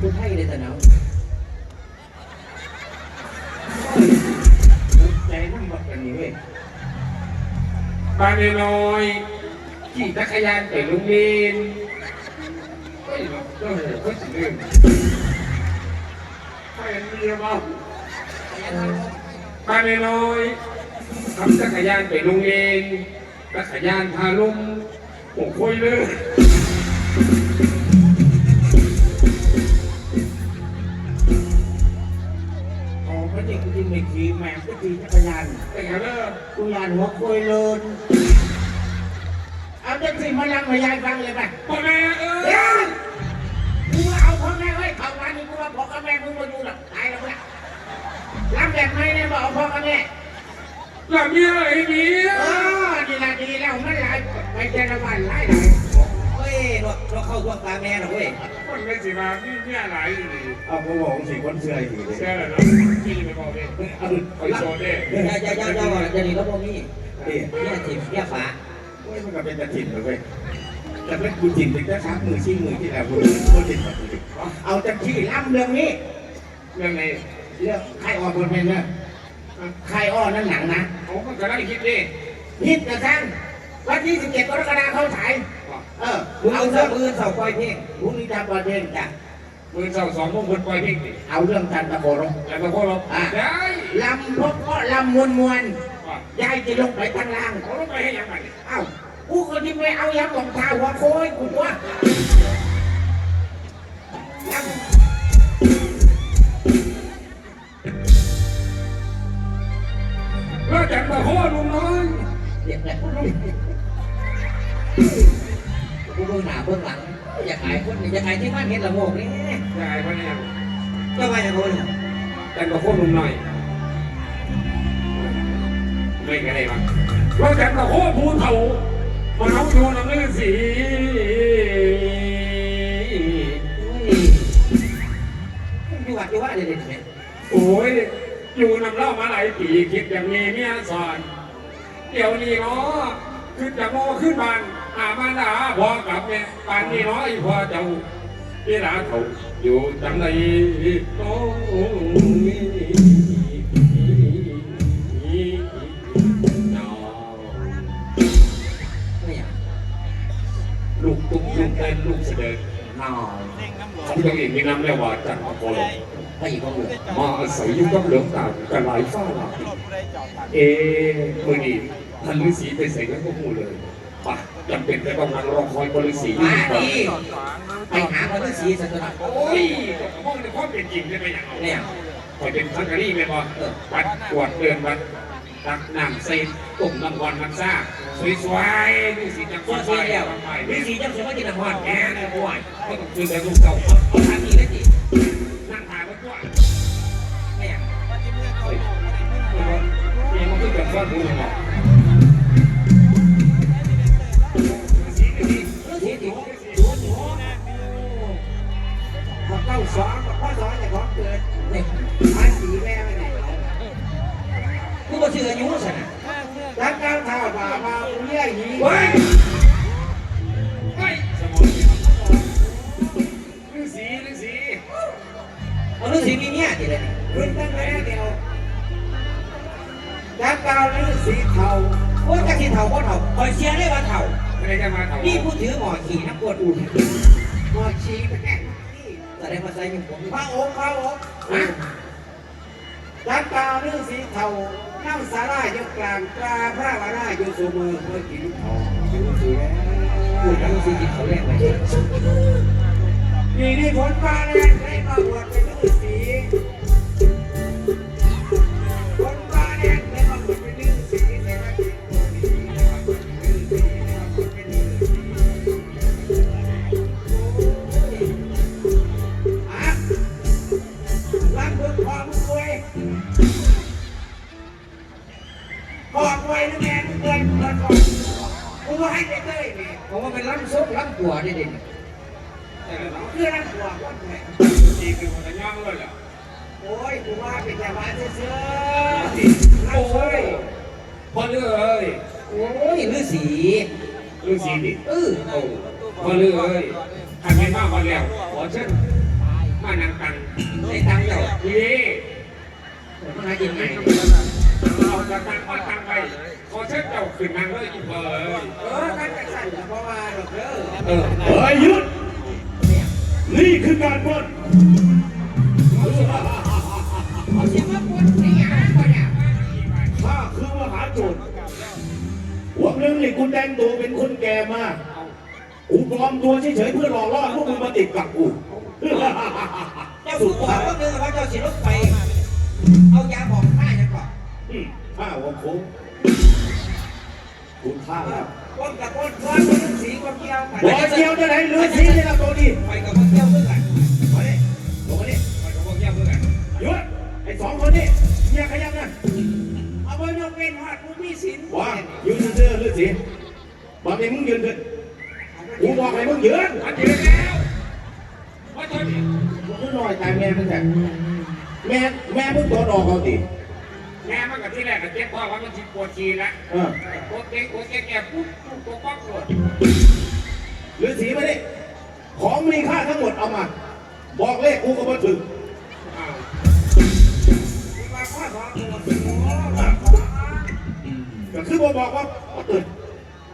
ผู้ไทยเลยแต่เนาะใจนั่งบักกันนี่เว้ยบ้านน้อยขี่จักรยานไปโรงเรียนเฮ้ยเราเฮ้ยเขาสิลืมไปเรียนมาบ้านน้อยขับจักรยานไปโรงเรียนจักรยานพาลงโอ้คุยเลย ดีแม่ก็ขี่จักรยานแต่กันเลยกูยานหัวคุยเลินเอาจังสิมาลังมายายฟังเลยไปพ่อแม่เอ้ยกูเอาพ่อแม่ไว้เข้าวันนี้กูว่าพ่อกับแม่มึงมาอยู่หลับตายแล้วเนี่ยรับแบบไหนเนี่ยบอกพ่อกับแม่หลับมีอะไรดีเออดีละดีแล้วมันหลายไปเจรวันหลายหลาย เราเราเข้าตัวตาแม่หรอเว้ยคนไม่สิมามีมีอะไรอยู่นี่เอาผมบอกสิคนเชื่ออยู่เลยเชื่อแล้วขี่ไปบอกเลยเอาไปโชว์เด้อย่าอย่าอย่าอย่าว่าจะดีแล้วพวกนี้เอ๊ะเนี่ยถิ่มเนี่ยฝาโอ้ยมันก็เป็นตะถิ่นเลยเว้ยแต่เป็นกูถิ่นเป็นแค่ชักมือชี้มือที่แล้วกูกูถิ่นแบบนี้เอาจากที่ล่ำเรื่องนี้เรื่องไหนเรื่องใครออกบนเพลงเนี่ยใครอ้อนั่นหนังนะเขาก็กำลังคิดดิฮิตนะท่านวันที่17กรกฎาคมเขาฉาย เออมึงเอาเอาเรื่เสื้อองปืนเสาไฟเพลงพรุ่งนี้จะเปิดเพลงจ้ะมือสองสองพวกคนปล่อยเพลงดิเอาเรื่องจันทโกรงแล้วก็พวกเราได้ลำพบก็ลำมวนมวนยายจะลงไปข้างล่าง เขาต้องไปให้ยังไงเอ้ากูคนที่ไม่เอายำของเท้าหัวโค้ยกูว่าลำแล้วจัดมาข้อลุงน้อย เดี๋ยว กูเบื้องหน้าเบื้องหลัง อยากขายคนอยากขายที่บ้านเห็ดละโงกนี่ยายพ่อเนี่ยเจ้าว่าอย่างไรจัดมาข้อลุงน้อยไม่กันได้บ้างเราจัดมาข้อภูเขามาเอาดูน้ำเลือดสีอยู่วัดอยู่ว่าเด็ดๆเนี่ยโอ้ยอยู่นำเล่ามาหลายปีคิดอย่างนี้เมียสอน เดี๋ยวนี้เนาะขึ้นจากโมขึ้นบ้าน อามาดาพอกับแม่ปานนี้นาะอีพอเจ้าที่ลาเขาอยู่จังไหนโอ้องไม่อยากลูกตุ้มลูกเต้นลูกเสด็จนอนผมต้องเองมีน้ำเรียกว่าจันทโกลกไปอีกคนหนึ่งมาอาศัยอยู่กับเหลืองตากันหลายฟ้าหลายเอ๊ะมื่อนี้ท่านฤาษีไปใส่กันพวกมูเลย จำเป็นจะต้องนั่งรอคอยบริษีมาที่บ้านดิไปหาพระฤาษีสักหน่อโอ้ยห้องในความเป็นจริงได้ไหมอย่างเนี่ยคอยเป็นสังกะรีไหมบอวัดกวดเดินวัดตักน้ำใส่ตุ่มน้ำวันมันซ่าสวยๆนี่สิจังคนสสววยแล้วๆไปฤานี่ษีจังสียกินน้ำมันแกงเลยบ่อยก็ต้องคืนแต่ลูกเก่าเอาทางนี้เลยจินั่งถ่ายไว้ก่อนไม่อยากเฮ้ยนี่มันคือแบบว่าดูหมอ อยเชียร์ได้ว่าเถ่าไม่ได้จะมาถามนี่ผู้ถือหมอขี่นักกวดอุ่นหมอชีแม่งแสดงว่าใส่ยังผมพระองค์พระองค์จังการฤาษีเทานั่งสาราอยู่กลางปลาพระวราอยู่สูมือเพื่อกินทองอยู่สูแล้วพูดแล้วฤาษีจิตเขาแรกไปนี่นี่ผลมาแล้วให้มาบวชเป็น เป็นยาบ้าเชื่อโอ้ยพอเลือเอ้ยโอ้ยฤาษีฤาษีดิเออโอ้พอเลือเอ้ยทำให้มากมาแล้วขอเชิญมานั่งกันได้ตังค์เจ้านี่มันหากินไงเราจะตั้งมาตั้งไปขอเชิญเจ้าขึ้นนั่งเลยอีกเลยเออกันจังสั่นเพราะว่าดอกเด้อเออเฮ้ยหยุดนี่คือการปล้น ข้าคือมหาโจรวันหนึ่งนี่กูแต่งตัวเป็นคนแก่มากกูปลอมตัวเฉยๆเพื่อหลอกล่อพวกมึงมาติดกับกู เจ้าสุดท้ายว่าเรื่องพระเจ้าสิรถไป มึงยืนขึ้นกูบอกให้มึงยืนอันเดียวแล้วว่าตอนนี้มึงน้อยใจแม่มึงแต่แม่แม่มึงตัวดอกเอาดิแม่มันกับที่แรกกับเจ๊พ่อว่ามันชิปวดชีแล้วเออปวดเจ๊ปวดเจ๊แกปุ๊บปุ๊บตัวป๊อกปวดหรือสีมาดิของมีค่าทั้งหมดเอามา บอกเลขกูก็มาถึงอ้าวมาข้อสองตัวสิโอ้ก็คือบอกบอกว่าตื่น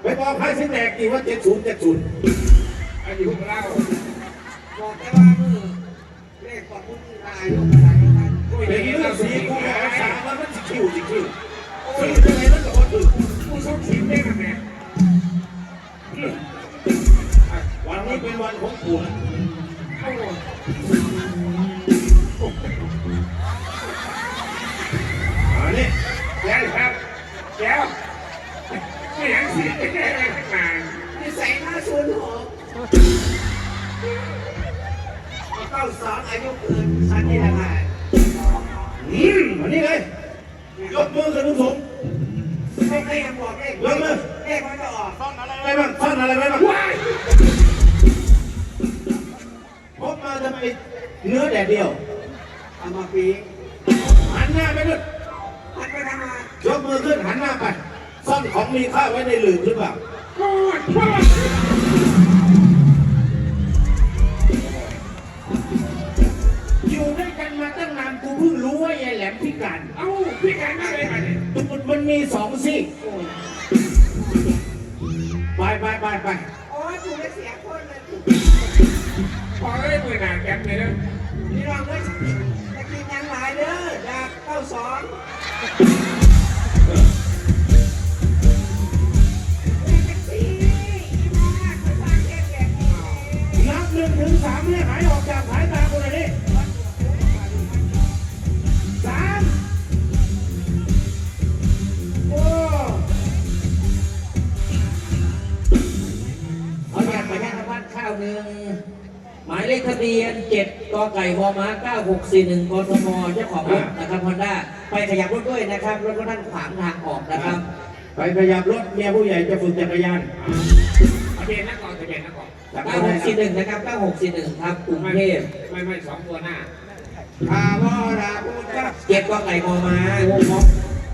ไปบอกใครสิแตกกี่ว่าเจ็ดศูนย์เจ็ดศูนย์อันนี้พวกเราบอกแต่ว่ามือเลขของผู้ที่ตายลงมาได้กันเป็นเรื่องสีกูบอกสามแล้วมันสิคิวสิคิวซื้อยังไงมันก็มาถึงผู้ชมชิมได้ไหมแม่วันนี้เป็นวันของกูน อะไรไปบ้างว้ายพบมาทำไมเนื้อแดดเดียวเอามาปีหันหน้าไปด้วยมันไปทำงานยกมือขึ้นหันหน้าไปซ่อนของมีค่าไว้ในหลืมหรือเปล่าโอ้ยโอ้ยอยู่ด้วยกันมาตั้งนานกูเพิ่งรู้ว่ายายแหลมพิการ เอ้าพี่การไม่เลยมาเนี่ยมันมันมีสองซี่ ไปไปไปไปโอ้ยถูกเสียคนเลยถูกพอเลยมือหนาแกมเลยนะนี่ลองเลยจะกินยังหลายเด้อดาบเก้าสอง หนึ่งหมายเลขทะเบียนเจ็ดกไก่มอม้า9641กทมเจ้าของรถนะครับฮอนด้าไปขยับรถด้วยนะครับรถก็ท่านขวางทางออกนะครับ ไปขยับรถเมียผู้ใหญ่จะฝึกจักรยานทะเบียนนักก่อนทะเบียนนักก่อนจับ9641นะครับ9641ครับกรุงเทพไม่ไม่สองตัวหน้าพาวอราพูจ้าเจ็ดกไก่มอม้าโอ้โ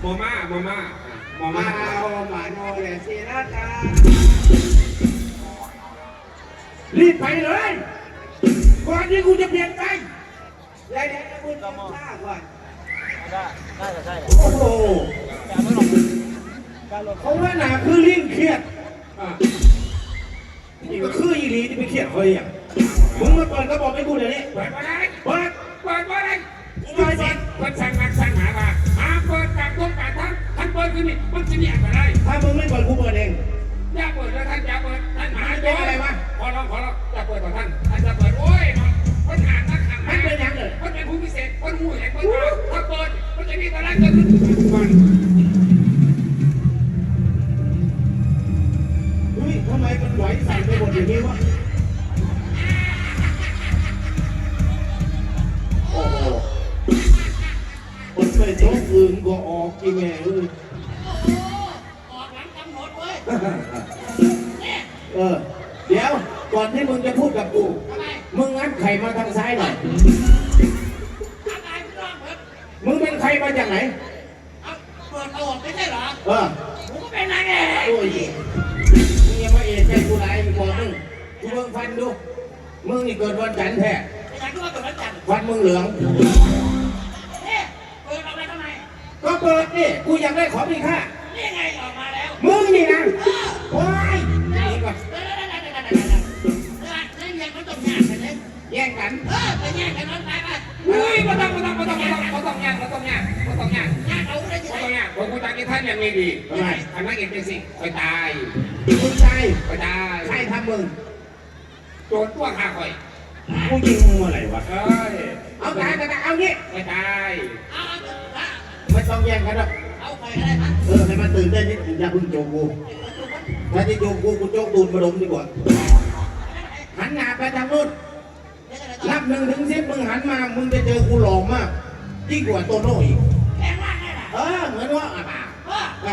มอม่ามอม่ามอมาม่าเอาหมาโนเลสีราชา รีบไปเลยก่อนที่กูจะเปลี่ยนใจแล้วเดี๋ยวจะพูดกับข้าก่อนโอ้โหเขาว่าหนาคือลิงเครียดอะนี่ก็คืออีหลีที่ไปเครียดเขาอย่างมึงมาเปิดกระบอกให้กูเดี๋ยวนี้เปิดมาได้เปิดเปิดมาได้กูเปิไม่ดเปิดเปิดสั่งนักสั่งหามาหาเปิดการต้นการทั้งท่านเปิดคือนี่มันจะเนี่ยอะไรถ้ามึงไม่เปิดกูเปิดเองอย่าเปิดแล้วท่านอย่าเปิดท่านหามันเป็นอะไรวะ ขอร้องขอร้องอย่าเปิดต่อท่านท่านจะเปิดโอ้ยมันอ่านนักอ่านมันเป็นยังเลยมันเป็นผู้พิเศษคนหูเห็นคนตาถ้าเปิดมันจะมีตะลักเกิดขึ้นทุกวันเฮ้ยทำไมมันไหวใส่ไปหมดอย่างนี้วะโอ้โหคนไปโต๊ะอื่นก็ออกอีแม่เอ้ยออกหลังกำหนดเว้ยเออเดี๋ยว ก่อนที่มึงจะพูดกับกูมึงงัดไข่มาทางซ้ายหน่อยอะไรพี่น้องเพิ่มมึงเป็นใครมาจากไหนเอาเปิดเอาออกไม่ใช่เหรอเออผมก็เป็นนางเอกโอ้ยมึงอยังมาเอะใจกูไรอีกบอกมึงกูเบิ่งฟันดูมึงนี่เกิดวันจันทร์แท้ไม่ใช่ก็ว่าเกิดวันจันทร์ฟันมึงเหลืองเนี่ยเปิดออกไปทำไมก็เปิดนี่กูอยากได้ของมีค่านี่ไงออกมาแล้วมึงนี่นะ แย่งกันเออไปแยกกันนั้นไปไปอุ้ยมาต้องมาต้องมาต้องมาต้องมาต้องยากมาต้องยากมาต้องยากแยกเอาได้ยังมาต้องยากผมกูตายกินท่านย่างนี้ดีทำไมอันนั้นเองเป็นสิคอยตายมึงใช่คอยตายใครทำมึงโจรตัวข้าคอยกูยิงมึงเมื่อไหร่วะเอ้ยเอาตายตายตายเอางี้คอยตายเอาเอาเอาไม่ต้องแย่งกันหรอกเอาไปได้มั้เออให้มันตื่นเต้นนิดอย่าพึ่งโจกูถ้าจะโจกูกูโจกตูนมาดมดีกว่าหันหน้าไปทางนู้น บหนึ่งถึงสิบมึงหันมา มึงจะเจอกูหลอมมากยิ่งกว่าโตโน่อีก แพงมากเลยเออ เหมือนว่าอะอ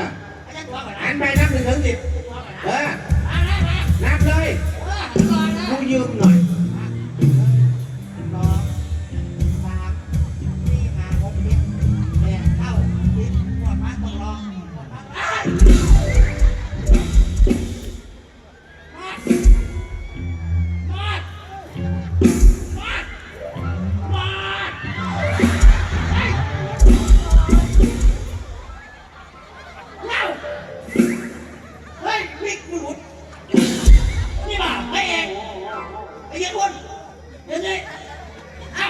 ะาอันไปนับหนึ่งถึงสิบเออมนับเลยกูยืมหน่อยสองสามสี่ เยวนี้อ้า